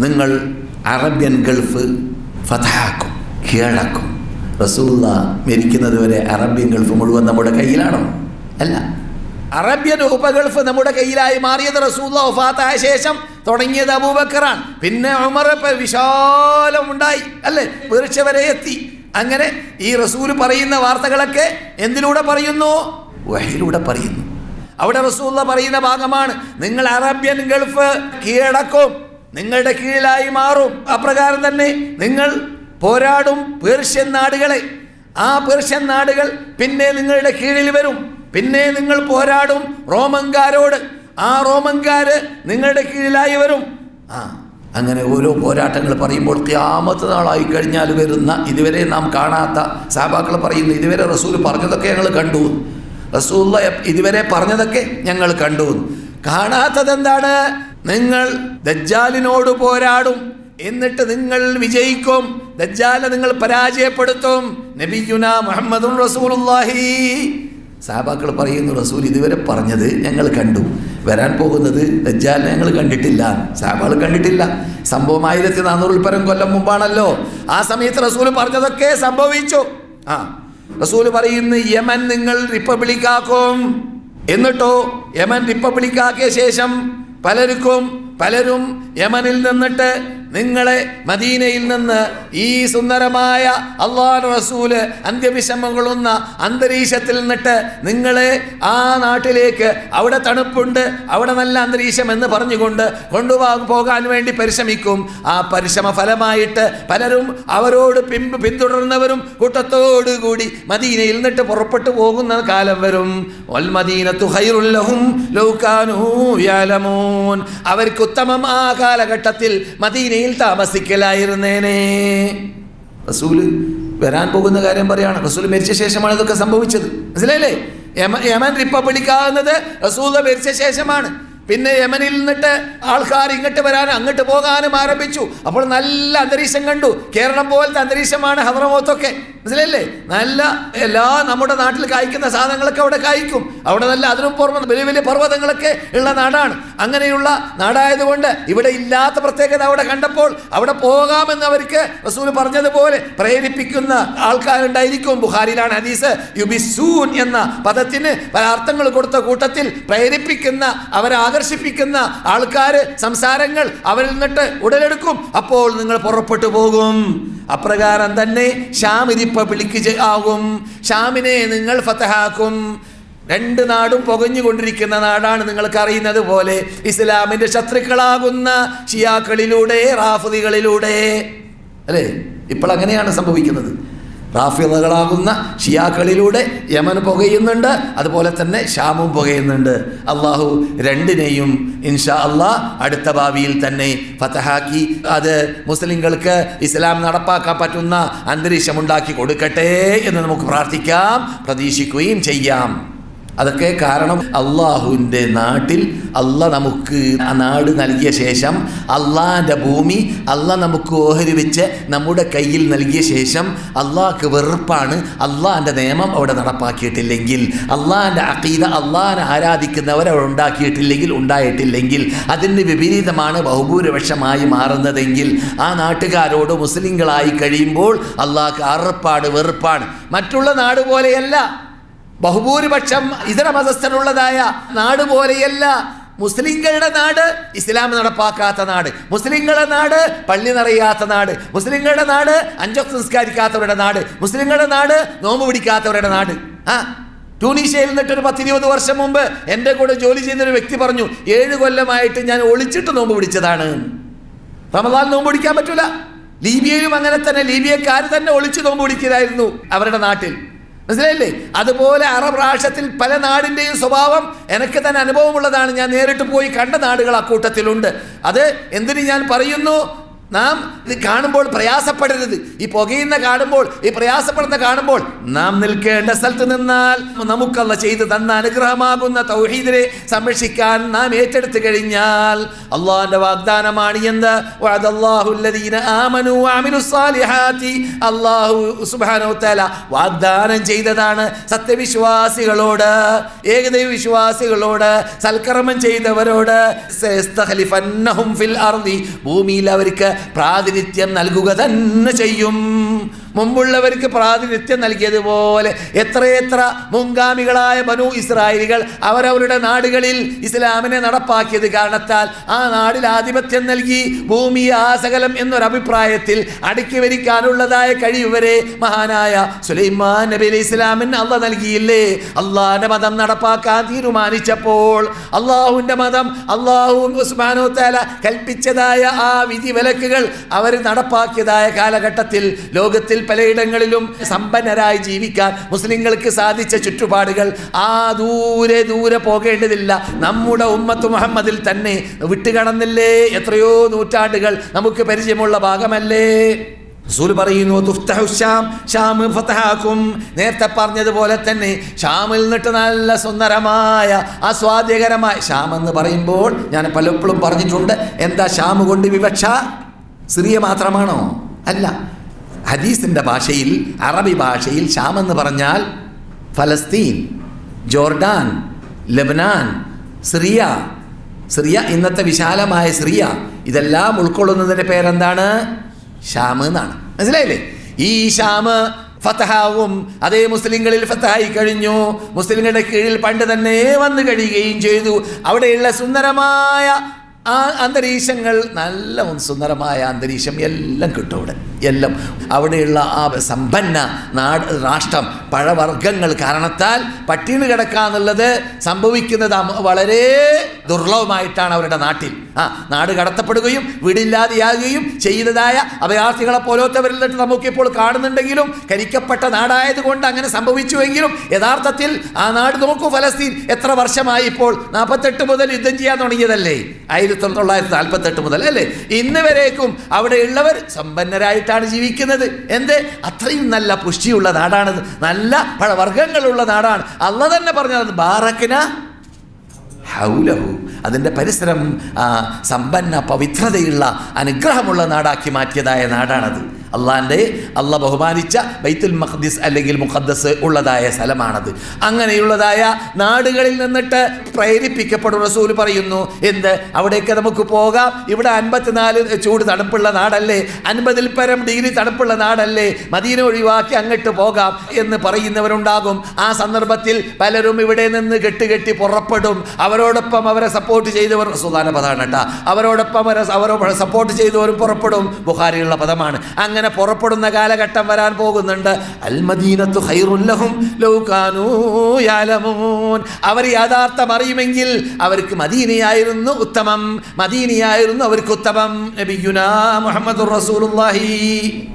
നിങ്ങൾ Arabian Gulf ഫതഹാക്കും കീഴടക്കും. റസൂല്ല മരിക്കുന്നത് വരെ അറബ്യൻ ഗൾഫ് മുഴുവൻ നമ്മുടെ കയ്യിലാണോ? അല്ല. അറബ്യൻ ഉപഗൾഫ് നമ്മുടെ കയ്യിലായി മാറിയത് റസൂല്ല ഒഫാത്തായ ശേഷം തുടങ്ങിയത് അബൂബക്കറാണ്. പിന്നെ ഉമർ വിശാലം ഉണ്ടായി അല്ലേ? വീഴ്ച വരെ എത്തി. അങ്ങനെ ഈ റസൂൽ പറയുന്ന വാർത്തകളൊക്കെ എന്തിലൂടെ പറയുന്നു? വഹയിലൂടെ പറയുന്നു. അവിടെ റസൂല്ല പറയുന്ന ഭാഗമാണ് നിങ്ങൾ അറബ്യൻ ഗൾഫ് കീഴടക്കും. നിങ്ങളുടെ കീഴിലായി മാറും. അപ്രകാരം തന്നെ നിങ്ങൾ പോരാടും പേർഷ്യൻ നാടുകളെ. ആ പേർഷ്യൻ നാടുകൾ പിന്നെ നിങ്ങളുടെ കീഴിൽ വരും. പിന്നെ നിങ്ങൾ പോരാടും റോമൻകാരോട്. ആ റോമൻകാര് നിങ്ങളുടെ കീഴിലായി വരും. ആ അങ്ങനെ ഓരോ പോരാട്ടങ്ങൾ പറയുമ്പോൾ ത്യാമത്തെ നാളായി കഴിഞ്ഞാൽ വരുന്ന ഇതുവരെ നാം കാണാത്ത സാബാക്കൾ പറയുന്നു ഇതുവരെ റസൂൽ പറഞ്ഞതൊക്കെ ഞങ്ങൾ കണ്ടു. റസൂല്ല ഇതുവരെ പറഞ്ഞതൊക്കെ ഞങ്ങൾ കണ്ടു. കാണാത്തത് എന്താണ് നിങ്ങൾ ദജ്ജാലിനോട് പോരാടും. എന്നിട്ട് നിങ്ങൾ വിജയിക്കും. ദജ്ജാലെ നിങ്ങൾ പരാജയപ്പെടുത്തും. നബിയുന മുഹമ്മദും റസൂലുള്ളാഹി. സാബാക്കൾ പറയുന്നു റസൂൽ ഇതുവരെ പറഞ്ഞത് ഞങ്ങൾ കണ്ടു. വരാൻ പോകുന്നത് ദജ്ജാലിനെ ഞങ്ങൾ കണ്ടിട്ടില്ല. സാബാൾ കണ്ടിട്ടില്ല. സംഭവം ആയിരത്തി നാനൂറിൽ പരം കൊല്ലം മുമ്പാണല്ലോ. ആ സമയത്ത് റസൂൽ പറഞ്ഞതൊക്കെ സംഭവിച്ചു. ആ റസൂൽ പറയുന്നു യമൻ നിങ്ങൾ റിപ്പബ്ലിക്കാക്കും. എന്നിട്ടോ യമൻ റിപ്പബ്ലിക്കാക്കിയ ശേഷം പലർക്കും പലരും യമനിൽ നിന്നിട്ട് നിങ്ങളെ മദീനയിൽ നിന്ന് ഈ സുന്ദരമായ അള്ളാഹ് റസൂൽ അന്ത്യവിഷമം കൊള്ളുന്ന അന്തരീക്ഷത്തിൽ നിന്നിട്ട് നിങ്ങളെ ആ നാട്ടിലേക്ക് അവിടെ തണുപ്പുണ്ട് അവിടെ നല്ല അന്തരീക്ഷം എന്ന് പറഞ്ഞുകൊണ്ട് കൊണ്ടുപോ പോകാൻ വേണ്ടി പരിശ്രമിക്കും. ആ പരിശ്രമ ഫലമായിട്ട് പലരും അവരോട് പിമ്പ് പിന്തുടർന്നവരും കൂട്ടത്തോടുകൂടി മദീനയിൽ നിന്നിട്ട് പുറപ്പെട്ടു പോകുന്ന കാലം വരും. അവർക്ക് ഉത്തമം ആ കാലഘട്ടത്തിൽ മദീനയിൽ താമസിക്കലായിരുന്നേനെ. റസൂൽ വരാൻ പോകുന്ന കാര്യം പറയാണ്. റസൂൽ മരിച്ച ശേഷമാണ് ഇതൊക്കെ സംഭവിച്ചത്. മനസ്സിലായില്ലേ? യമ യമൻ റിപ്പബ്ലിക് ആകുന്നത് റസൂൽ മരിച്ച ശേഷമാണ്. പിന്നെ യമനിൽ നിന്നിട്ട് ആൾക്കാർ ഇങ്ങോട്ട് വരാനും അങ്ങോട്ട് പോകാനും ആരംഭിച്ചു. അപ്പോൾ നല്ല അന്തരീക്ഷം കണ്ടു. കേരളം പോലത്തെ അന്തരീക്ഷമാണ് ഹദ്രമോത്തൊക്കെ മനസ്സിലല്ലേ നല്ല എല്ലാ നമ്മുടെ നാട്ടിൽ കായ്ക്കുന്ന സാധനങ്ങളൊക്കെ അവിടെ കായ്ക്കും. അവിടെ നല്ല അതിനും പുറമെ വലിയ വലിയ പർവതങ്ങളൊക്കെ ഉള്ള നാടാണ്. അങ്ങനെയുള്ള നാടായതുകൊണ്ട് ഇവിടെ ഇല്ലാത്ത പ്രത്യേകത അവിടെ കണ്ടപ്പോൾ അവിടെ പോകാമെന്ന് അവർക്ക് റസൂൽ പറഞ്ഞതുപോലെ പ്രേരിപ്പിക്കുന്ന ആൾക്കാരുണ്ടായിരിക്കും. ബുഹാരിയിലാണ് ഹദീസ് യുബിസൂൻ എന്ന പദത്തിന് പല അർത്ഥങ്ങൾ കൊടുത്ത കൂട്ടത്തിൽ പ്രേരിപ്പിക്കുന്ന അവരെ ആകർഷിപ്പിക്കുന്ന ആൾക്കാർ സംസാരങ്ങൾ അവരിൽ നിന്നിട്ട് ഉടലെടുക്കും. അപ്പോൾ നിങ്ങൾ പുറപ്പെട്ടു പോകും. അപ്രകാരം തന്നെ ഷാം പിളിക്ക് ആകും. ഷാമിനെ നിങ്ങൾ ഫതഹാക്കും. രണ്ട് നാടും പുകഞ്ഞുകൊണ്ടിരിക്കുന്ന നാടാണ് നിങ്ങൾക്ക് അറിയുന്നത് പോലെ. ഇസ്ലാമിന്റെ ശത്രുക്കളാകുന്ന ഷിയാക്കളിലൂടെ റാഫുദികളിലൂടെ. അല്ലേ? ഇപ്പോൾ അങ്ങനെയാണ് സംഭവിക്കുന്നത്. റാഫിളകളാകുന്ന ഷിയാക്കളിലൂടെ യമൻ പുകയുന്നുണ്ട് അതുപോലെ തന്നെ ഷാമും പുകയുന്നുണ്ട്. അള്ളാഹു രണ്ടിനെയും ഇൻഷാ അള്ളാഹ് അടുത്ത ഭാവിയിൽ തന്നെ ഫതഹാക്കി. അത് മുസ്ലിങ്ങൾക്ക് ഇസ്ലാം നടപ്പാക്കാൻ പറ്റുന്ന അന്തരീക്ഷം ഉണ്ടാക്കി കൊടുക്കട്ടെ എന്ന് നമുക്ക് പ്രാർത്ഥിക്കാം പ്രതീക്ഷിക്കുകയും ചെയ്യാം. അതൊക്കെ കാരണം അള്ളാഹുവിന്റെ നാട്ടിൽ അല്ല നമുക്ക് ആ നാട് നൽകിയ ശേഷം അള്ളാഹിന്റെ ഭൂമി അല്ല നമുക്ക് ഓഹരി വെച്ച് നമ്മുടെ കയ്യിൽ നൽകിയ ശേഷം അള്ളാഹ്ക്ക് വെറുപ്പാണ് അള്ളാഹിന്റെ നിയമം അവിടെ നടപ്പാക്കിയിട്ടില്ലെങ്കിൽ അള്ളാഹിന്റെ അക്കീത അള്ളാഹിനെ ആരാധിക്കുന്നവർ അവിടെ ഉണ്ടാക്കിയിട്ടില്ലെങ്കിൽ ഉണ്ടായിട്ടില്ലെങ്കിൽ അതിന് വിപരീതമാണ് ബഹുഭൂരിപക്ഷമായി മാറുന്നതെങ്കിൽ ആ നാട്ടുകാരോട് മുസ്ലിങ്ങളായി കഴിയുമ്പോൾ അള്ളാഹ്ക്ക് അറപ്പാട് വെറുപ്പാണ്. മറ്റുള്ള നാട് പോലെയല്ല. ബഹുഭൂരിപക്ഷം ഇതര മതസ്ഥരുള്ളതായ നാട് പോലെയല്ല. മുസ്ലിങ്ങളുടെ നാട് ഇസ്ലാം നടപ്പാക്കാത്ത നാട്. മുസ്ലിങ്ങളുടെ നാട് പള്ളി നിറയാത്ത നാട്. മുസ്ലിങ്ങളുടെ നാട് അഞ്ചൊക്കെ സംസ്കരിക്കാത്തവരുടെ നാട്. മുസ്ലിങ്ങളുടെ നാട് നോമ്പ് പിടിക്കാത്തവരുടെ നാട്. ആ ട്യൂണീഷ്യയിൽ നിന്നിട്ട് ഒരു പത്തിരുപത് വർഷം മുമ്പ് എന്റെ കൂടെ ജോലി ചെയ്യുന്ന ഒരു വ്യക്തി പറഞ്ഞു ഏഴ് കൊല്ലമായിട്ട് ഞാൻ ഒളിച്ചിട്ട് നോമ്പ് പിടിച്ചതാണ്. റമദാൻ നോമ്പ് പിടിക്കാൻ പറ്റൂല. ലീബിയയിലും അങ്ങനെ തന്നെ ലീബിയക്കാർ തന്നെ ഒളിച്ച് നോമ്പ് പിടിക്കലായിരുന്നു അവരുടെ നാട്ടിൽ. മനസ്സിലായില്ലേ? അതുപോലെ അറബ് രാഷ്ട്രത്തിൽ പല നാടിന്റെയും സ്വഭാവം എനിക്ക് തന്നെ അനുഭവമുള്ളതാണ്. ഞാൻ നേരിട്ട് പോയി കണ്ട നാടുകൾ അക്കൂട്ടത്തിലുണ്ട്. അത് എന്തിന് ഞാൻ പറയുന്നു? നാം ഇത് കാണുമ്പോൾ പ്രയാസപ്പെടരുത്. ഈ പുകയുന്ന കാണുമ്പോൾ ഈ പ്രയാസപ്പെടുന്ന കാണുമ്പോൾ നാം നിൽക്കേണ്ട സ്ഥലത്ത് നിന്നാൽ നമുക്കല്ല ചെയ്തു തന്ന അനുഗ്രഹമാകുന്ന തൗഹീദിനെ സംരക്ഷിക്കാൻ നാം ഏറ്റെടുത്തു കഴിഞ്ഞാൽ അള്ളാഹിന്റെ വാഗ്ദാനമാണ് തആല വാഗ്ദാനം ചെയ്തതാണ് സത്യവിശ്വാസികളോട് ഏകദൈവ വിശ്വാസികളോട് സൽക്കർമ്മം ചെയ്തവരോട്. ഭൂമിയിൽ അവർക്ക് പ്രാതിനിധ്യം നൽകുക തന്നെ ചെയ്യും. മുമ്പുള്ളവർക്ക് പ്രാതിനിധ്യം നൽകിയതുപോലെ എത്രയെത്ര മുൻഗാമികളായ ബനു ഇസ്രായേലികൾ അവരവരുടെ നാടുകളിൽ ഇസ്ലാമിനെ നടപ്പാക്കിയത് കാരണത്താൽ ആ നാടിൽ ആധിപത്യം നൽകി ഭൂമി ആസകലം എന്നൊരഭിപ്രായത്തിൽ അടുക്കി വരിക്കാനുള്ളതായ കഴിവരെ മഹാനായ സുലൈമാൻ നബി അലൈഹി ഇസ്ലാമിന് അള്ള നൽകിയില്ലേ? അള്ളാഹിന്റെ മതം നടപ്പാക്കാൻ തീരുമാനിച്ചപ്പോൾ അള്ളാഹുവിന്റെ മതം അള്ളാഹു ഉസ്മാനോ താല കൽപ്പിച്ചതായ ആ വിധി വിലക്കുകൾ അവർ നടപ്പാക്കിയതായ കാലഘട്ടത്തിൽ ലോകത്തിൽ പലയിടങ്ങളിലും സമ്പന്നരായി ജീവിക്കാൻ മുസ്ലിങ്ങൾക്ക് സാധിച്ച ചുറ്റുപാടുകൾ ആ ദൂരെ ദൂരെ പോകേണ്ടതില്ല. നമ്മുടെ ഉമ്മത്ത് മുഹമ്മദിൽ തന്നെ വിട്ടുകടന്നില്ലേ? എത്രയോ നൂറ്റാണ്ടുകൾ നമുക്ക് പരിചയമുള്ള ഭാഗമല്ലേ? റസൂൽ പറയുന്നു ഷാം നേരത്തെ പറഞ്ഞതുപോലെ തന്നെ ഷാമിൽ നിന്നിട്ട് നല്ല സുന്ദരമായ ആസ്വാദ്യകരമായ ഷാം എന്ന് പറയുമ്പോൾ ഞാൻ പലപ്പോഴും പറഞ്ഞിട്ടുണ്ട് എന്താ ഷാം കൊണ്ട് വിവക്ഷ? സിറിയ മാത്രമാണോ? അല്ല. ഹദീസിന്റെ ഭാഷയിൽ അറബി ഭാഷയിൽ ഷാം എന്ന് പറഞ്ഞാൽ ഫലസ്തീൻ ജോർഡാൻ ലബനാൻ സിറിയ. സിറിയ ഇന്നത്തെ വിശാലമായ സിറിയ. ഇതെല്ലാം ഉൾക്കൊള്ളുന്നതിന്റെ പേരെന്താണ്? ഷാം എന്നാണ്. മനസ്സിലായില്ലേ? ഈ ഷാം ഫത്തഹാവും അതേ മുസ്ലിങ്ങളിൽ ഫത്തഹായി കഴിഞ്ഞു. മുസ്ലിങ്ങളുടെ കീഴിൽ പണ്ട് തന്നെ വന്നു കഴിയുകയും ചെയ്തു. അവിടെയുള്ള സുന്ദരമായ ആ അന്തരീക്ഷങ്ങൾ നല്ല സുന്ദരമായ അന്തരീക്ഷം എല്ലാം കിട്ടും അവിടെ. എല്ലാം. അവിടെയുള്ള ആ സമ്പന്ന നാട് രാഷ്ട്രം പഴവർഗങ്ങൾ കാരണത്താൽ പട്ടിണി കിടക്കാന്നുള്ളത് സംഭവിക്കുന്നത് വളരെ ദുർലഭമായിട്ടാണ് അവരുടെ നാട്ടിൽ. ആ നാട് കടത്തപ്പെടുകയും വീടില്ലാതെയാകുകയും ചെയ്തതായ അഭയാർത്ഥികളെ പോലത്തവരിൽ നിന്നിട്ട് നമുക്കിപ്പോൾ കാണുന്നുണ്ടെങ്കിലും കരിക്കപ്പെട്ട നാടായതുകൊണ്ട് അങ്ങനെ സംഭവിച്ചുവെങ്കിലും യഥാർത്ഥത്തിൽ ആ നാട് നോക്കൂ ഫലസ്തീൻ എത്ര വർഷമായി ഇപ്പോൾ നാൽപ്പത്തെട്ട് മുതൽ യുദ്ധം ചെയ്യാൻ തുടങ്ങിയതല്ലേ? ആയിരത്തി തൊള്ളായിരത്തി നാൽപ്പത്തെട്ട് മുതൽ അല്ലേ? ഇന്ന് വരേക്കും അവിടെയുള്ളവർ സമ്പന്നരായിട്ടാണ് ജീവിക്കുന്നത്. എന്ത്? അത്രയും നല്ല പുഷ്ടിയുള്ള നാടാണത്. നല്ല പഴവർഗങ്ങളുള്ള നാടാണ്. അല്ല തന്നെ പറഞ്ഞത് ബാറക്കിന ഹൗലഹു. അതിന്റെ പരിസരം സമ്പന്ന പവിത്രതയുള്ള അനുഗ്രഹമുള്ള നാടാക്കി മാറ്റിയതായ നാടാണത്. അള്ളാന്റെ അള്ള ബഹുമാനിച്ച ബൈത്തുൽ മഖ്ദിസ് അല്ലെങ്കിൽ മുഖദ്ദസ് ഉള്ളതായ സ്ഥലമാണത്. അങ്ങനെയുള്ളതായ നാടുകളിൽ നിന്നിട്ട് പ്രേരിപ്പിക്കപ്പെടും റസൂൽ പറയുന്നു എന്ത്? അവിടേക്ക് നമുക്ക് പോകാം. ഇവിടെ അൻപത്തിനാല് ചൂട് തണുപ്പുള്ള നാടല്ലേ? അൻപതിൽ പരം ഡിഗ്രി തണുപ്പുള്ള നാടല്ലേ? മദീന ഒഴിവാക്കി അങ്ങോട്ട് പോകാം എന്ന് പറയുന്നവരുണ്ടാകും. ആ സന്ദർഭത്തിൽ പലരും ഇവിടെ നിന്ന് കെട്ടുകെട്ടി പുറപ്പെടും. അവരോടൊപ്പം അവരെ സപ്പോർട്ട് ചെയ്തവർ സുധാന പദമാണ് കേട്ടാ. അവരോടൊപ്പം അവരെ സപ്പോർട്ട് ചെയ്തവരും പുറപ്പെടും. ബുഹാരിയുള്ള പദമാണ്. അങ്ങനെ പുറപ്പെടുന്ന കാലഘട്ടം വരാൻ പോകുന്നുണ്ട്. അൽമദീനത്തു ഹൈറുല്ലഹും ലൗ കാനൂ യഅലമൂൻ അവർ യാഥാർത്ഥ്യം അറിയുമെങ്കിൽ അവർക്ക് മദീനയായിരുന്നു ഉത്തമം. മദീനയായിരുന്നു അവർക്ക് ഉത്തമം. നബിയുനാ മുഹമ്മദുർ റസൂലുള്ളാഹി.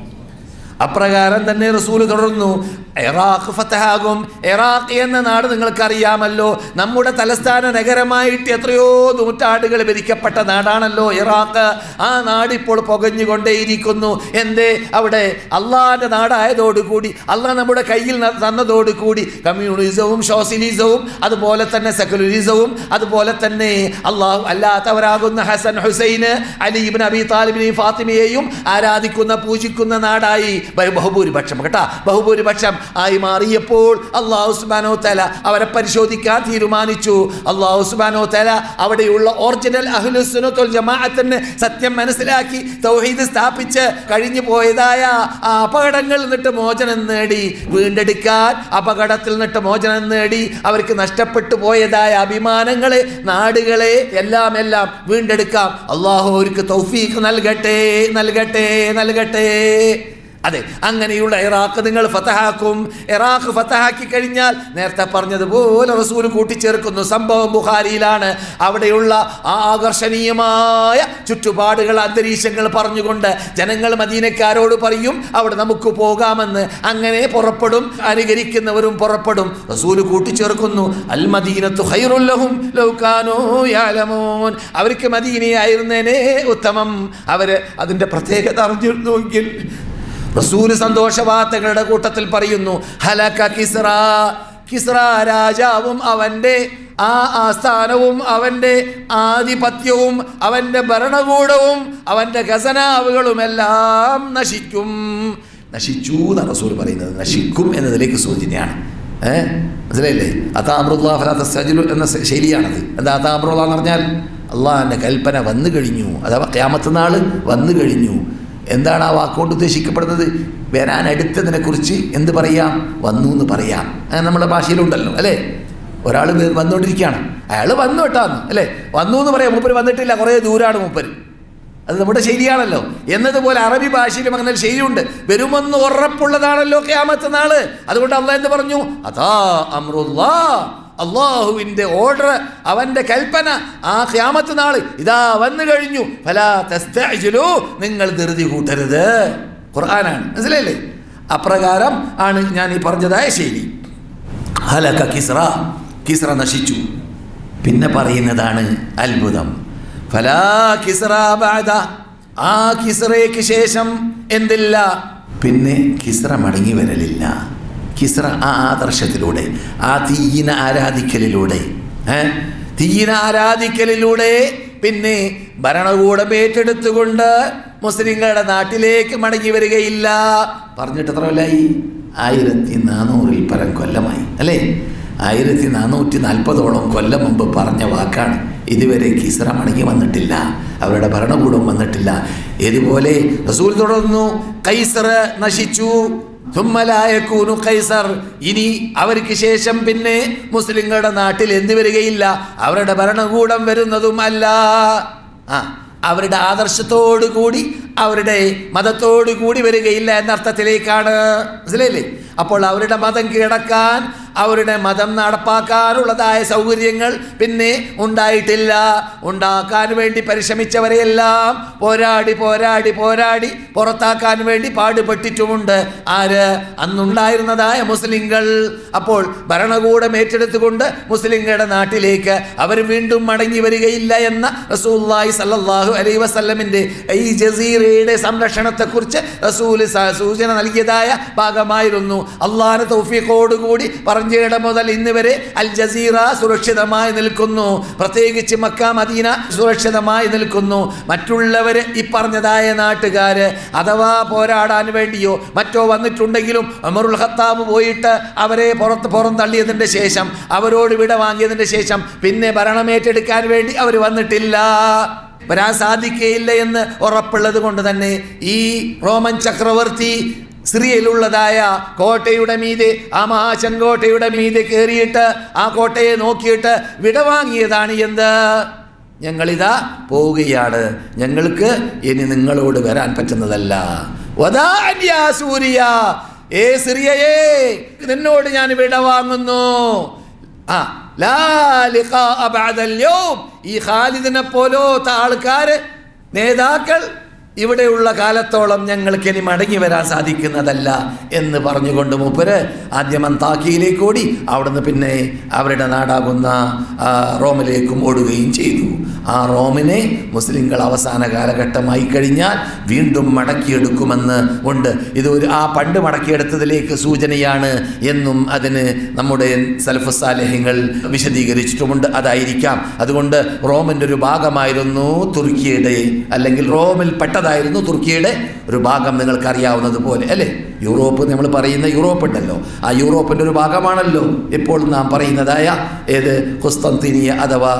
അപ്രകാരം തന്നെ റസൂൽ തുടർന്നു. ഇറാഖ് ഫത്തഹാകും. ഇറാഖ് എന്ന നാട് നിങ്ങൾക്കറിയാമല്ലോ. നമ്മുടെ തലസ്ഥാന നഗരമായിട്ട് എത്രയോ നൂറ്റാണ്ടുകൾ ഭരിക്കപ്പെട്ട നാടാണല്ലോ ഇറാഖ്. ആ നാട് ഇപ്പോൾ പുകഞ്ഞുകൊണ്ടേയിരിക്കുന്നു. എന്തേ? അവിടെ അള്ളാഹിന്റെ നാടായതോടുകൂടി അള്ളാഹ് നമ്മുടെ കയ്യിൽ തന്നതോടുകൂടി കമ്മ്യൂണിസവും സോഷ്യലിസവും അതുപോലെ തന്നെ സെക്കുലറിസവും അതുപോലെ തന്നെ അള്ളാഹു അല്ലാത്തവരാകുന്ന ഹസൻ ഹുസൈന് അലീബിൻ അബി താലിബിനെയും ഫാത്തിമയെയും ആരാധിക്കുന്ന പൂജിക്കുന്ന നാടായി. ബഹു- ബഹുഭൂരിപക്ഷം കേട്ടാ. ബഹുഭൂരിപക്ഷം ആയി മാറിയപ്പോൾ അള്ളാഹു സുബാനോ തല അവരെ പരിശോധിക്കാൻ തീരുമാനിച്ചു. അള്ളാഹു സുബാനോ തല അവിടെയുള്ള ഒറിജിനൽ അഹ്ലുസുനത്തുൽ ജമാഅത്തിന് സത്യം മനസ്സിലാക്കി തൗഹീദ് സ്ഥാപിച്ച് കഴിഞ്ഞു പോയതായ ആ അപകടങ്ങളിൽ നിന്നിട്ട് മോചനം നേടി. വീണ്ടെടുക്കാൻ അപകടത്തിൽ നിന്നിട്ട് മോചനം നേടി. അവർക്ക് നഷ്ടപ്പെട്ടു പോയതായ അഭിമാനങ്ങളെ നാടുകളെ എല്ലാം എല്ലാം വീണ്ടെടുക്കാം. അള്ളാഹു അവർക്ക് തൗഫീഖ് നൽകട്ടെ നൽകട്ടെ നൽകട്ടെ. അതെ അങ്ങനെയുള്ള ഇറാഖ് നിങ്ങൾ ഫതഹാക്കും. ഇറാഖ് ഫതഹാക്കി കഴിഞ്ഞാൽ നേരത്തെ പറഞ്ഞതുപോലെ റസൂൽ കൂട്ടിച്ചേർക്കുന്നു. സംഭവം ബുഹാരിയിലാണ് അവിടെയുള്ള ആ ആകർഷണീയമായ ചുറ്റുപാടുകൾ അന്തരീക്ഷങ്ങൾ പറഞ്ഞുകൊണ്ട് ജനങ്ങൾ മദീനക്കാരോട് പറയും അവിടെ നമുക്ക് പോകാമെന്ന്. അങ്ങനെ പുറപ്പെടും അനുകരിക്കുന്നവരും പുറപ്പെടും. റസൂൽ കൂട്ടിച്ചേർക്കുന്നു. അൽ മദീനത്തു ഹൈറുല്ലഹും ലൗ കാനൂ യഅലമൂൻ അവർക്ക് മദീനയായിരുന്നേനെ ഉത്തമം. അവർ അതിന്റെ പ്രത്യേകത അറിഞ്ഞിരുന്നുവെങ്കിൽ റസൂൽ സന്തോഷവാർത്തകളുടെ കൂട്ടത്തിൽ പറയുന്നു ഹലക കിസ്റ കിസ്റ രാജാവും അവന്റെ ആ ആസ്ഥാനവും അവന്റെ ആധിപത്യവും അവന്റെ ഭരണകൂടവും അവന്റെ ഖസനാവുകളുമെല്ലാം നശിക്കും. നശിച്ചു എന്നാണ് റസൂൽ പറയുന്നത്. നശിക്കും എന്നതിലേക്ക് സൂചനയാണ് ഏ? മനസ്സിലായില്ലേ? അതാമ്രുല്ലാഹു എന്ന ശൈലിയാണത്. എന്താ അതാമ്രുള്ള എന്ന് പറഞ്ഞാൽ? അള്ളാഹിന്റെ കൽപ്പന വന്നു കഴിഞ്ഞു. അഥവാ ക്യാമത്തനാൾ വന്നു കഴിഞ്ഞു. എന്താണ് ആ വാക്കുകൊണ്ട് ഉദ്ദേശിക്കപ്പെടുന്നത്? വരാൻ അടുത്തതിനെ കുറിച്ച് എന്ത് പറയാം? വന്നു എന്ന് പറയാം. അങ്ങനെ നമ്മുടെ ഭാഷയിലുണ്ടല്ലോ അല്ലേ? ഒരാൾ വന്നുകൊണ്ടിരിക്കുകയാണ് അയാൾ വന്നു കേട്ടാന്ന് അല്ലേ? വന്നു എന്ന് പറയാം മൂപ്പര് വന്നിട്ടില്ല കുറേ ദൂരാണ് മൂപ്പര്. അത് നമ്മുടെ ശൈലിയാണല്ലോ. എന്നതുപോലെ അറബി ഭാഷയിലും അങ്ങനെ ശരിയുണ്ട് വരുമെന്ന് ഉറപ്പുള്ളതാണല്ലോ ക്യാമത്ത് നാൾ. അതുകൊണ്ട് അള്ളാഹ് എന്ത് പറഞ്ഞു? അതാ അമ്രുല്ലാ. അള്ളാഹുവിന്റെ ഓർഡർ അവന്റെ കൽപ്പന ആ ക്യാമത്ത് നാൾ ഇതാ വന്നു കഴിഞ്ഞു. ഫലാ തസ്തഅ്ജിലൂ നിങ്ങൾ ധൃതി കൂട്ടരുത്. ഖുർആനാണ്. മനസ്സിലല്ലേ അപ്രകാരം ആണ് ഞാൻ ഈ പറഞ്ഞതായ ശൈലി. ഹലക കിസ്ര കിസ്ര നശിച്ചു. പിന്നെ പറയുന്നതാണ് അത്ഭുതം. ഫലാ കിസ്ര ആ കിസ്റയ്ക്ക് ശേഷം എന്തില്ല? പിന്നെ കിസ്ര മടങ്ങി വരലില്ല. കിസ്റ ആ ആദർശത്തിലൂടെ ആ തീയിന ആരാധിക്കലിലൂടെ തീയിന ആരാധിക്കലിലൂടെ പിന്നെ ഭരണകൂടം ഏറ്റെടുത്തുകൊണ്ട് മുസ്ലിങ്ങളുടെ നാട്ടിലേക്ക് മടങ്ങി വരികയില്ല. പറഞ്ഞിട്ട് എത്ര കൊല്ലായി? ആയിരത്തി നാനൂറിൽ പരം കൊല്ലമായി അല്ലേ? ആയിരത്തി നാനൂറ്റി നാൽപ്പതോളം കൊല്ലം മുമ്പ് പറഞ്ഞ വാക്കാണ്. ഇതുവരെ കിസ്ര മടങ്ങി വന്നിട്ടില്ല അവരുടെ ഭരണകൂടം വന്നിട്ടില്ല. ഇതുപോലെ റസൂൽ തുടർന്നു കൈസർ നശിച്ചു. തുമ്മലായക്കൂനു കൈസർ ഇനി അവർക്ക് ശേഷം പിന്നെ മുസ്ലിങ്ങളുടെ നാട്ടിൽ എന്ത് വരികയില്ല? അവരുടെ ഭരണകൂടം വരുന്നതുമല്ല. ആ അവരുടെ ആദർശത്തോടു കൂടി അവരുടെ മതത്തോടു കൂടി വരികയില്ല എന്ന അർത്ഥത്തിലേക്കാണ്. മനസ്സിലായില്ലേ? അപ്പോൾ അവരുടെ മതം കീഴടക്കാൻ അവരുടെ മതം നടപ്പാക്കാനുള്ളതായ സൗകര്യങ്ങൾ പിന്നെ ഉണ്ടായിട്ടില്ല. ഉണ്ടാക്കാൻ വേണ്ടി പരിശ്രമിച്ചവരെയെല്ലാം പോരാടി പോരാടി പോരാടി പുറത്താക്കാൻ വേണ്ടി പാടുപെട്ടിട്ടുമുണ്ട്. ആര്? അന്നുണ്ടായിരുന്നതായ മുസ്ലിങ്ങൾ. അപ്പോൾ ഭരണകൂടം ഏറ്റെടുത്തുകൊണ്ട് മുസ്ലിങ്ങളുടെ നാട്ടിലേക്ക് അവർ വീണ്ടും മടങ്ങി വരികയില്ല എന്ന റസൂല്ലായി സല്ലാഹു അലൈ വസ്ലമിന്റെ ഈ ജസീറയുടെ സംരക്ഷണത്തെക്കുറിച്ച് റസൂൽ സൂചന നൽകിയതായ ഭാഗമായിരുന്നു. അള്ളാഹ് തൗഫീഖോടുകൂടി പറഞ്ഞിട മുതൽ ഇന്ന് വരെ അൽ ജസീറ സുരക്ഷിതമായി നിൽക്കുന്നു. പ്രത്യേകിച്ച് മക്ക മദീന സുരക്ഷിതമായി നിൽക്കുന്നു. മറ്റുള്ളവർ ഈ പറഞ്ഞതായ നാട്ടുകാര് അഥവാ പോരാടാൻ വേണ്ടിയോ മറ്റോ വന്നിട്ടുണ്ടെങ്കിലും അമറുൽ ഖത്താബ് പോയിട്ട് അവരെ പുറത്ത് പുറം തള്ളിയതിന്റെ ശേഷം അവരോട് വിട വാങ്ങിയതിന്റെ ശേഷം പിന്നെ ഭരണമേറ്റെടുക്കാൻ വേണ്ടി അവർ വന്നിട്ടില്ല. വരാൻ സാധിക്കുകയില്ല എന്ന് ഉറപ്പുള്ളത് കൊണ്ട് തന്നെ ഈ റോമൻ ചക്രവർത്തി സിറിയയിലുള്ളതായ കോട്ടയുടെ മീതെ ആ മഹാശങ്കോട്ടയുടെ മീതെ കയറിയിട്ട് ആ കോട്ടയെ നോക്കിയിട്ട് വിടവാങ്ങിയതാണ് എന്ത്? ഞങ്ങളിതാ പോവുകയാണ്. ഞങ്ങൾക്ക് ഇനി നിങ്ങളോട് വരാൻ പറ്റുന്നതല്ല. സൂര്യ. ഏ സിറിയയെ നിന്നോട് ഞാൻ വിടവാങ്ങുന്നു. ആ ഈ ഖാലിദിനെ പോലോത്ത ആൾക്കാർ നേതാക്കൾ ഇവിടെയുള്ള കാലത്തോളം ഞങ്ങൾക്ക് ഇനി മടങ്ങി വരാൻ സാധിക്കുന്നതല്ല എന്ന് പറഞ്ഞുകൊണ്ട് മൂപ്പര് ആദ്യം അന്താക്കിയിലേക്ക് ഓടി അവിടുന്ന് പിന്നെ അവരുടെ നാടാകുന്ന റോമിലേക്കും ഓടുകയും ചെയ്തു. ആ റോമിനെ മുസ്ലിങ്ങൾ അവസാന കാലഘട്ടമായി കഴിഞ്ഞാൽ വീണ്ടും മടക്കിയെടുക്കുമെന്ന് ഉണ്ട്. ഇത് ഒരു ആ പണ്ട് മടക്കിയെടുത്തതിലേക്ക് സൂചനയാണ് എന്നും അതിന് നമ്മുടെ സൽഫ് സാലേഹ്യങ്ങൾ വിശദീകരിച്ചിട്ടുമുണ്ട്. അതായിരിക്കാം. അതുകൊണ്ട് റോമിന്റെ ഒരു ഭാഗമായിരുന്നു തുർക്കിയുടെ അല്ലെങ്കിൽ റോമിൽ പെട്ടതായിരുന്നു തുർക്കിയുടെ ഒരു ഭാഗം നിങ്ങൾക്കറിയാവുന്നത് പോലെ അല്ലേ? യൂറോപ്പ് നമ്മൾ പറയുന്ന യൂറോപ്പ് ഉണ്ടല്ലോ. ആ യൂറോപ്പിന്റെ ഒരു ഭാഗമാണല്ലോ ഇപ്പോൾ നാം പറയുന്നതായ ഏത് കുസ്തന്തിനിയ അഥവാ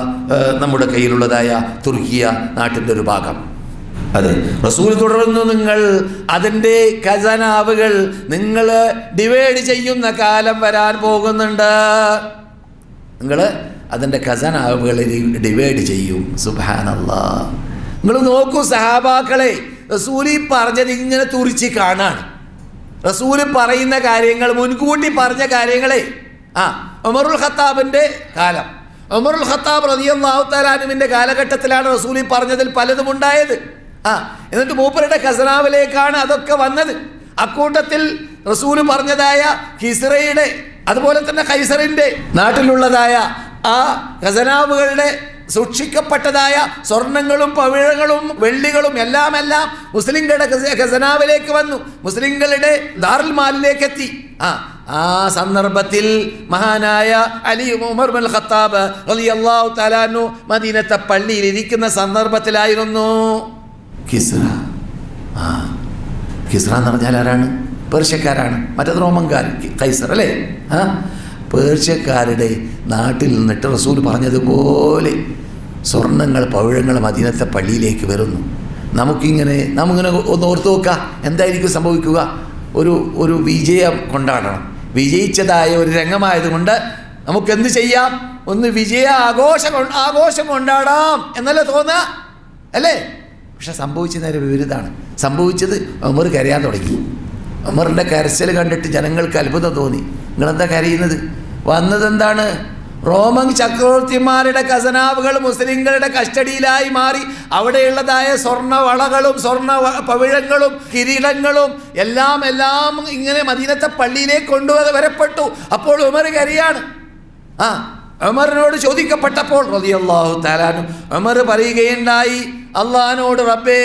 നമ്മുടെ കയ്യിലുള്ളതായ തുർക്കിയ നാട്ടിന്റെ ഒരു ഭാഗം. അതെ. റസൂൽ തുടർന്നു നിങ്ങൾ അതിന്റെ ഖജനാവുകൾ നിങ്ങൾ ഡിവൈഡ് ചെയ്യുന്ന കാലം വരാൻ പോകുന്നുണ്ട്. നിങ്ങൾ അതിന്റെ ഖജനാവുകൾ ഡിവൈഡ് ചെയ്യും. സുബാനല്ലാ നിങ്ങൾ നോക്കൂ സഹാബാക്കളെ റസൂലി പറഞ്ഞത് ഇങ്ങനെ തുറിച്ച് കാണാണ്. റസൂൽ പറയുന്ന കാര്യങ്ങൾ മുൻകൂട്ടി പറഞ്ഞ കാര്യങ്ങളെ. ആ ഉമറുൽ ഖത്താബിന്റെ കാലം. ഉമറുൽ ഖത്താബ് റതിയല്ലാഹു തലാനുവിന്റെ കാലഘട്ടത്തിലാണ് റസൂലി പറഞ്ഞതിൽ പലതും ഉണ്ടായത്. ആ എന്നിട്ട് മൂപ്പരുടെ ഖസനാവിലേക്കാണ് അതൊക്കെ വന്നത്. അക്കൂട്ടത്തിൽ റസൂൽ പറഞ്ഞതായ ഹിസ്റയുടെ അതുപോലെ തന്നെ കൈസറിന്റെ നാട്ടിലുള്ളതായ ആ ഖസനാവുകളുടെ സൂക്ഷിക്കപ്പെട്ടതായ സ്വർണങ്ങളും പവിഴങ്ങളും വെള്ളികളും എല്ലാം എല്ലാം മുസ്ലിങ്ങളുടെ ഖസനാവിലേക്ക് വന്നു. മുസ്ലിങ്ങളുടെ ദാറുൽ എത്തി ആ ആ സന്ദർഭത്തിൽ മഹാനായ അലി ഉമർ ബിൻ ഖത്താബ് റളിയല്ലാഹു തലാനു മദീനത്തെ പള്ളിയിൽ ഇരിക്കുന്ന സന്ദർഭത്തിലായിരുന്നു. കിസ്ര ആ കിസ്ര എന്ന് പറഞ്ഞാൽ ആരാണ്? പേർഷ്യക്കാരാണ്. മറ്റത് റോമൻകാർ കൈസർ അല്ലേ? ആ പേർഷ്യക്കാരുടെ നാട്ടിൽ നിന്നിട്ട് റസൂൽ പറഞ്ഞതുപോലെ സ്വർണങ്ങൾ പവിഴങ്ങൾ മദീനത്തെ പള്ളിയിലേക്ക് വരുന്നു. നമുക്കിങ്ങനെ നമുക്കിങ്ങനെ ഒന്ന് ഓർത്ത് നോക്കുക എന്തായിരിക്കും സംഭവിക്കുക? ഒരു ഒരു വിജയം കൊണ്ടാടണം. വിജയിച്ചതായ ഒരു രംഗമായതുകൊണ്ട് നമുക്കെന്ത് ചെയ്യാം? ഒന്ന് വിജയ ആഘോഷം ആഘോഷം കൊണ്ടാടാം. എന്നല്ലേ തോന്നുക അല്ലേ? പക്ഷെ സംഭവിച്ച നേരെ വിപരീതമാണ് സംഭവിച്ചത് അമർ കരയാൻ തുടങ്ങി. അമറിന്റെ കരച്ചിൽ കണ്ടിട്ട് ജനങ്ങൾക്ക് അത്ഭുതം തോന്നി. നിങ്ങളെന്താ കരയുന്നത്? വന്നത് എന്താണ് റോമൻ ചക്രവർത്തിമാരുടെ ഖസനാവുകൾ മുസ്ലിങ്ങളുടെ കസ്റ്റഡിയിലായി മാറി. അവിടെയുള്ളതായ സ്വർണ വളകളും സ്വർണ പവിഴങ്ങളും കിരീടങ്ങളും എല്ലാം എല്ലാം ഇങ്ങനെ മദീനത്തെ പള്ളിയിലേക്ക് കൊണ്ടുവന്ന് വരപ്പെട്ടു. അപ്പോൾ ഉമർ കരയാണ്. ആ ഉമറിനോട് ചോദിക്കപ്പെട്ടപ്പോൾ റതിയല്ലാഹു താലാനും ഉമർ പറയുകയുണ്ടായി അള്ളഹാനോട് റബ്ബേ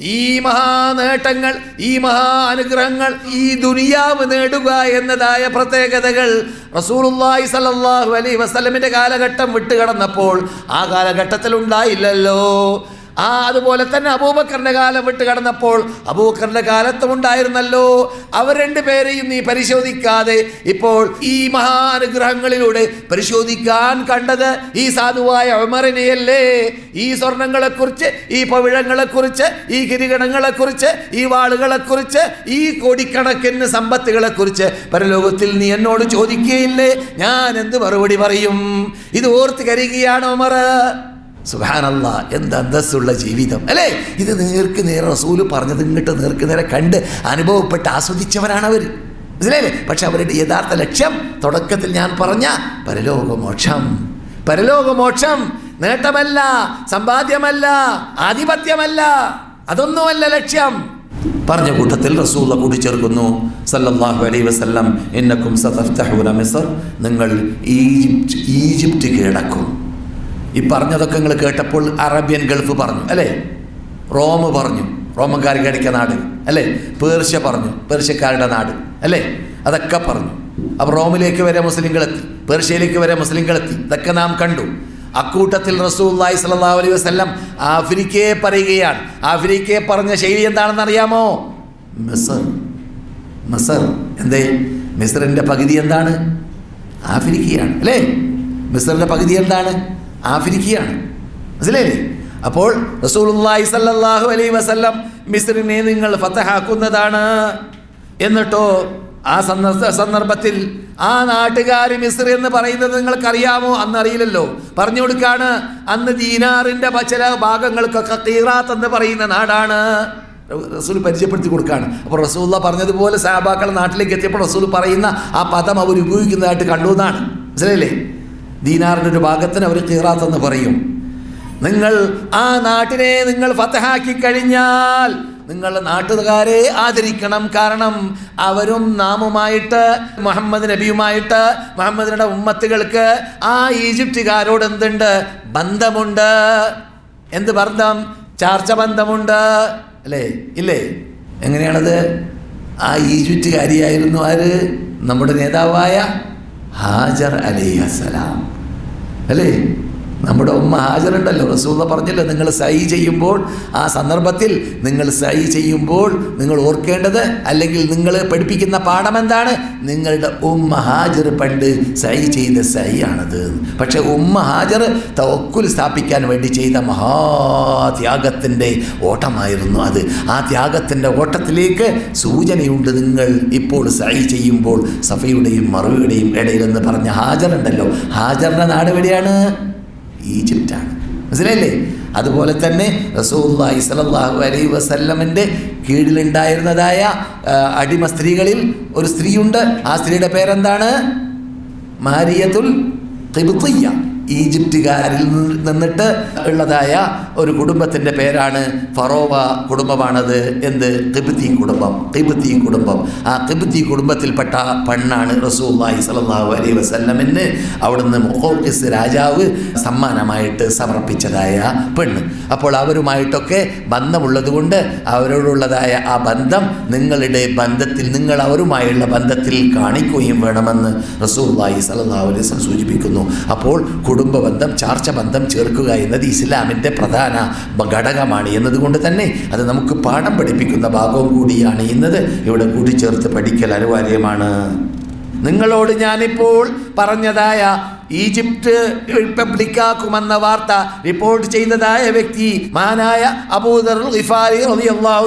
ഈ മഹാ നേട്ടങ്ങൾ ഈ മഹാ അനുഗ്രഹങ്ങൾ ഈ ദുനിയാവ് നേടുക എന്നതായ പ്രത്യേകതകൾ റസൂലുള്ളാഹി സ്വല്ലല്ലാഹു അലൈഹി വസല്ലമിന്റെ കാലഘട്ടം വിട്ടുകടന്നപ്പോൾ ആ കാലഘട്ടത്തിൽ ഉണ്ടായില്ലല്ലോ ആ അതുപോലെ തന്നെ അബൂബക്കറിന്റെ കാലം വിട്ട് കടന്നപ്പോൾ അബൂബക്കറിന്റെ കാലത്തും ഉണ്ടായിരുന്നല്ലോ. അവർ രണ്ടുപേരെയും നീ പരിശോധിക്കാതെ ഇപ്പോൾ ഈ മഹാനുഗ്രഹങ്ങളിലൂടെ പരിശോധിക്കാൻ കണ്ടത് ഈ സാധുവായ ഉമറിനെയല്ലേ? ഈ സ്വർണങ്ങളെക്കുറിച്ച് ഈ പവിഴങ്ങളെക്കുറിച്ച് ഈ കിരീടങ്ങളെക്കുറിച്ച് ഈ വാളുകളെക്കുറിച്ച് ഈ കോടിക്കണക്കിന് സമ്പത്തുകളെക്കുറിച്ച് പരലോകത്തിൽ നീ എന്നോട് ചോദിക്കുകയില്ലേ? ഞാൻ എന്ത് മറുപടി പറയും? ഇത് ഓർത്ത് കരികയാണ് ഉമർ സുഹാനല്ല എന്ത് അന്തസ്സുള്ള ജീവിതം അല്ലേ? ഇത് നേർക്ക് നേരെ റസൂൽ പറഞ്ഞത് ഇങ്ങോട്ട് നേർക്ക് നേരെ കണ്ട് അനുഭവപ്പെട്ട് ആസ്വദിച്ചവരാണ് അവർ മനസ്സിലായില്ലേ? പക്ഷെ അവരുടെ യഥാർത്ഥ ലക്ഷ്യം തുടക്കത്തിൽ ഞാൻ പറഞ്ഞ പരലോകമോക്ഷം. പരലോകമോക്ഷം നേട്ടമല്ല സമ്പാദ്യമല്ല ആധിപത്യമല്ല അതൊന്നുമല്ല ലക്ഷ്യം. പറഞ്ഞ കൂട്ടത്തിൽ റസൂല കൂട്ടിച്ചേർക്കുന്നു. സല്ലല്ലാഹു അലൈഹി വസല്ലം എന്നക്കും സതഫ്തഹൂന മിസ്ർ. നിങ്ങൾ ഈജിപ്റ്റ് ഈജിപ്റ്റ് കീഴടക്കും. ഈ പറഞ്ഞതൊക്കെ നിങ്ങൾ കേട്ടപ്പോൾ അറേബ്യൻ ഗൾഫ് പറഞ്ഞു അല്ലേ? റോം പറഞ്ഞു റോമൻകാർക്ക് കടിക്ക നാട് അല്ലേ? പേർഷ്യ പറഞ്ഞു പേർഷ്യക്കാരുടെ നാട് അല്ലേ? അതൊക്കെ പറഞ്ഞു. അപ്പോൾ റോമിലേക്ക് വരെ മുസ്ലിങ്ങളെത്തി പേർഷ്യയിലേക്ക് വരെ മുസ്ലിങ്ങളെത്തി ഇതൊക്കെ നാം കണ്ടു. അക്കൂട്ടത്തിൽ റസൂല്ലായി സല്ലല്ലാഹു അലൈ വസ്ലം ആഫ്രിക്കയെ പറയുകയാണ്. ആഫ്രിക്കയെ പറഞ്ഞ ശൈലി എന്താണെന്ന് അറിയാമോ? മിസർ. മിസർ. എന്തേ? മിസറിന്റെ പകുതി എന്താണ്? ആഫ്രിക്കയാണ് അല്ലേ? മിസറിന്റെ പകുതി എന്താണ്? ആഫ്രിക്കയാണ്. മനസ്സിലായില്ലേ? അപ്പോൾ റസൂലുള്ളാഹി സല്ലല്ലാഹു അലൈഹി വസല്ലം മിസ്രിനെ നിങ്ങൾ ഫതഹാക്കുന്നതാണ് എന്നിട്ടോ ആ സന്ദർഭ സന്ദർഭത്തിൽ ആ നാട്ടുകാർ മിസ്ർ എന്ന് പറയുന്നത് നിങ്ങൾക്കറിയാമോ? അന്നറിയില്ലല്ലോ. പറഞ്ഞു കൊടുക്കാണ് അന്ന് ദീനാറിന്റെ ചില ഭാഗങ്ങൾക്കൊക്കെ തീറാത്ത് എന്ന് പറയുന്ന നാടാണ്. റസൂൽ പരിചയപ്പെടുത്തി കൊടുക്കുകയാണ് അപ്പോൾ റസൂല്ല പറഞ്ഞതുപോലെ സാബാക്കൾ നാട്ടിലേക്ക് എത്തിയപ്പോൾ റസൂൽ പറയുന്ന ആ പദം അവർ ഉപയോഗിക്കുന്നതായിട്ട് കണ്ടു എന്നാണ്. മനസ്സിലായില്ലേ? ദീനാറിന്റെ ഒരു ഭാഗത്തിന് അവർ കീറാത്തെന്ന് പറയും. നിങ്ങൾ ആ നാട്ടിനെ നിങ്ങൾ ഫത്തഹാക്കി കഴിഞ്ഞാൽ നിങ്ങൾ നാട്ടുകാരെ ആദരിക്കണം. കാരണം അവരും നാമുമായിട്ട് മുഹമ്മദ് നബിയുമായിട്ട് മുഹമ്മദിനുടെ ഉമ്മത്തുകൾക്ക് ആ ഈജിപ്തുകാരോട് എന്തുണ്ട്? ബന്ധമുണ്ട്. എന്ത് ബന്ധം? ചാർച്ച ബന്ധമുണ്ട്. അല്ലേ? ഇല്ലേ? എങ്ങനെയാണത്? ആ ഈജിപ്തുകാരിയായിരുന്നു ആര്? നമ്മുടെ നേതാവായ ഹാജർ അലൈഹസ്സലാം അല്ലേ നമ്മുടെ ഉമ്മ ഹാജറുണ്ടല്ലോ. റസൂല പറഞ്ഞല്ലോ നിങ്ങൾ സൈ ചെയ്യുമ്പോൾ ആ സന്ദർഭത്തിൽ നിങ്ങൾ സൈ ചെയ്യുമ്പോൾ നിങ്ങൾ ഓർക്കേണ്ടത് അല്ലെങ്കിൽ നിങ്ങൾ പഠിപ്പിക്കുന്ന പാഠം എന്താണ്? നിങ്ങളുടെ ഉമ്മ ഹാജർ പണ്ട് സൈ ചെയ്ത സൈ ആണത് പക്ഷേ ഉമ്മ ഹാജർ തവക്കുൽ സ്ഥാപിക്കാൻ വേണ്ടി ചെയ്ത മഹാത്യാഗത്തിന്റെ ഓട്ടമായിരുന്നു അത്. ആ ത്യാഗത്തിന്റെ ഓട്ടത്തിലേക്ക് സൂചനയുണ്ട് നിങ്ങൾ ഇപ്പോൾ സൈ ചെയ്യുമ്പോൾ സഫയുടെയും മറുപടിയുടെയും ഇടയിലെന്ന് പറഞ്ഞ ഹാജറുണ്ടല്ലോ. ഹാജറിന്റെ നാട് എവിടെയാണ്? ഈജിപ്റ്റാണ്. മനസ്സിലായില്ലേ? അതുപോലെ തന്നെ റസൂല്ലായി സലല്ലാഹു അലൈ വസല്ലമിന്റെ കീഴിലുണ്ടായിരുന്നതായ അടിമ സ്ത്രീകളിൽ ഒരു സ്ത്രീയുണ്ട്. ആ സ്ത്രീയുടെ പേരെന്താണ്? മാരിയത്തുൽ ഖിബ്തിയ്യ. ഈജിപ്തുകാരിൽ നിന്ന് നിന്നിട്ട് ഉള്ളതായ ഒരു കുടുംബത്തിന്റെ പേരാണ് ഫറോവ കുടുംബമാണത് എന്ത്? കിബിത്തി കുടുംബം കിബിത്തി കുടുംബം. ആ കിബിത്തി കുടുംബത്തിൽപ്പെട്ട പെണ്ണാണ് റസൂല്ലായി സലാഹു അലൈ വസല്ലമിന് അവിടുന്ന് മുഹോക്കിസ് രാജാവ് സമ്മാനമായിട്ട് സമർപ്പിച്ചതായ പെണ്ണ്. അപ്പോൾ അവരുമായിട്ടൊക്കെ ബന്ധമുള്ളത് കൊണ്ട് അവരോടുള്ളതായ ആ ബന്ധം നിങ്ങളുടെ ബന്ധത്തിൽ നിങ്ങൾ അവരുമായുള്ള ബന്ധത്തിൽ കാണിക്കുകയും വേണമെന്ന് റസൂല്ലായി സല്ലല്ലാഹു അലൈഹി വസല്ലം സൂചിപ്പിക്കുന്നു. അപ്പോൾ കുടുംബ ബന്ധം ചാർച്ച ബന്ധം ചേർക്കുക എന്നത് ഇസ്ലാമിന്റെ പ്രധാന ഘടകമാണ് എന്നതുകൊണ്ട് തന്നെ അത് നമുക്ക് പാഠം പഠിപ്പിക്കുന്ന ഭാഗവും കൂടിയാണ് ഇന്നത് ഇവിടെ കൂട്ടിച്ചേർത്ത് പഠിക്കൽ അനിവാര്യമാണ്. നിങ്ങളോട് ഞാനിപ്പോൾ പറഞ്ഞതായ ഈജിപ്ത് റിപ്പബ്ലിക്കാക്കുമെന്ന വാർത്ത റിപ്പോർട്ട് ചെയ്തതായ വ്യക്തി മഹാനായ അബൂദർ ഗിഫാരി റളിയല്ലാഹു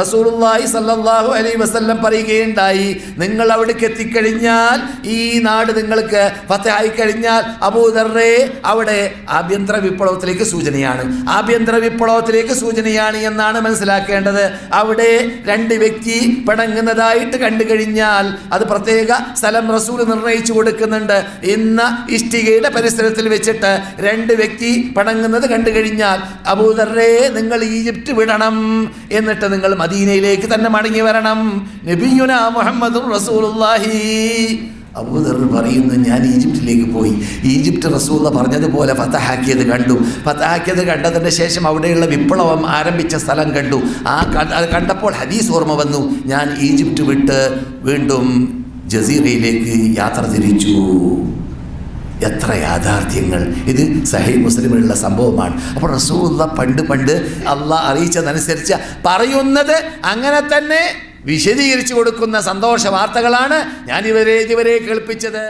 റസൂലുള്ളാഹി സല്ലല്ലാഹു അലൈഹി വസല്ലം പറയുകയുണ്ടായി നിങ്ങൾ അവിടേക്ക് എത്തിക്കഴിഞ്ഞാൽ ഈ നാട് നിങ്ങൾക്ക് ഫത്തഹായി കഴിഞ്ഞാൽ അബൂദറേ അവിടെ ആഭ്യന്തര വിപ്ലവത്തിലേക്ക് സൂചനയാണ്. ആഭ്യന്തര വിപ്ലവത്തിലേക്ക് സൂചനയാണ് എന്നാണ് മനസ്സിലാക്കേണ്ടത്. അവിടെ രണ്ട് വ്യക്തി പിണങ്ങുന്നതായിട്ട് കണ്ടു കഴിഞ്ഞാൽ അത് പ്രത്യേക സ്ഥലം റസൂൽ നിർണയിച്ചു കൊടുക്കുന്നുണ്ട്. ഇന്ന് ഇഷ്ടികയുടെ പരിസരത്തിൽ വെച്ചിട്ട് രണ്ട് വ്യക്തി പടങ്ങുന്നത് കണ്ടു കഴിഞ്ഞാൽ അബൂദറേ നിങ്ങൾ ഈജിപ്റ്റ് വിടണം. എന്നിട്ട് നിങ്ങൾ മദീനയിലേക്ക് തന്നെ മടങ്ങി വരണം. നബിയുന മുഹമ്മദ് അബൂദർ പറയുന്നു ഞാൻ ഈജിപ്തിലേക്ക് പോയി. ഈജിപ്റ്റ് റസൂല പറഞ്ഞതുപോലെ ഫത്തഹാക്കിയത് കണ്ടു. ഫത്തഹാക്കിയത് കണ്ടതിന് ശേഷം അവിടെയുള്ള വിപ്ലവം ആരംഭിച്ച സ്ഥലം കണ്ടു. ആ കണ്ടപ്പോൾ ഹദീസ് ഓർമ്മ വന്നു. ഞാൻ ഈജിപ്റ്റ് വിട്ട് വീണ്ടും ജസീറയിലേക്ക് യാത്ര തിരിച്ചു. എത്ര യാഥാർത്ഥ്യങ്ങൾ. ഇത് സഹി മുസ്ലിമിലുള്ള സംഭവമാണ്. അപ്പോൾ റസൂള്ള പണ്ട് പണ്ട് അള്ളാഹ് അറിയിച്ചതനുസരിച്ച് പറയുന്നത് അങ്ങനെ തന്നെ വിശദീകരിച്ചു കൊടുക്കുന്ന സന്തോഷ വാർത്തകളാണ് ഞാൻ ഇവരെ ഇതുവരെ കേൾപ്പിച്ചത്.